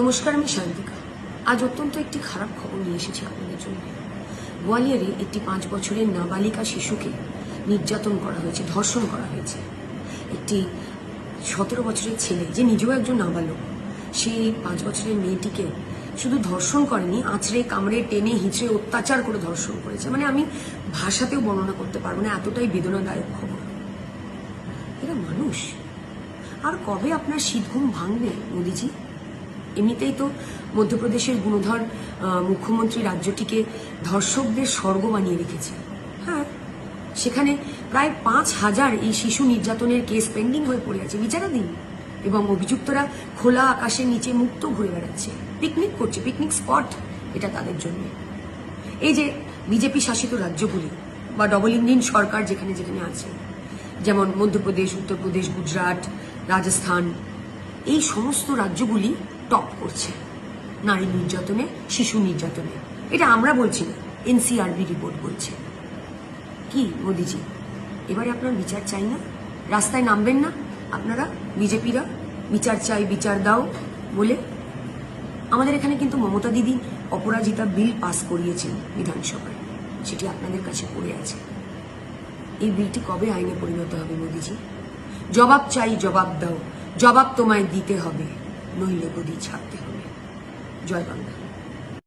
নমস্কার, আমি শান্তিকা। আজ অত্যন্ত একটি খারাপ খবর নিয়ে এসেছি আপনাদের জন্য। গোয়ালিয়রে একটি পাঁচ বছরের নাবালিকা শিশুকে নির্যাতন করা হয়েছে, ধর্ষণ করা হয়েছে। একটি সতেরো বছরের ছেলে, যে নিজেও একজন নাবালক সেই পাঁচ বছরের মেয়েটিকে শুধু ধর্ষণ করেনি, আঁচড়ে, কামড়ে, টেনে, হিঁচড়ে, অত্যাচার করে ধর্ষণ করেছে। মানে আমি ভাষাতেও বর্ণনা করতে পারব না, এতটাই বেদনাদায়ক খবর। এরা মানুষ। আর কবে আপনার শীত ঘুম ভাঙবে মোদিজি? এমনিতেই তো মধ্যপ্রদেশের গুণধর মুখ্যমন্ত্রী রাজ্যটিকে ধর্ষকদের স্বর্গ বানিয়ে রেখেছে। হ্যাঁ সেখানে প্রায় পাঁচ হাজার এই শিশু নির্যাতনের কেস পেন্ডিং হয়ে পড়ে আছে, বিচারাধীন। এবং অভিযুক্তরা খোলা আকাশের নিচে মুক্ত ঘুরে বেড়াচ্ছে পিকনিক করছে পিকনিক স্পট এটা তাদের জন্য। এই যে বিজেপি শাসিত রাজ্যগুলি বা ডবল ইঞ্জিন সরকার যেখানে যেখানে আছে, যেমন মধ্যপ্রদেশ, উত্তরপ্রদেশ, গুজরাট, রাজস্থান এই সমস্ত রাজ্যগুলি টপ করছে। নারী নির্যাতনে, শিশু নির্যাতনে। এটা আমরা বলছি না এনসিআরবি রিপোর্ট বলছে। কি মোদিজি? এবারে আপনার বিচার চাই না? রাস্তায় নামবেন না? আপনারা বিজেপিরা বিচার চাই, বিচার দাও বলে। আমাদের এখানে কিন্তু মমতা দিদি অপরাজিতা বিল পাস করিয়েছেন বিধানসভায়। সেটি আপনাদের কাছে পড়ে আছে। এই বিলটি কবে আইনে পরিণত হবে মোদিজি? জবাব চাই, জবাব দাও। জবাব তোমায় দিতে হবে নইলে গদি ছাড়তে হবে। জয় বাংলা।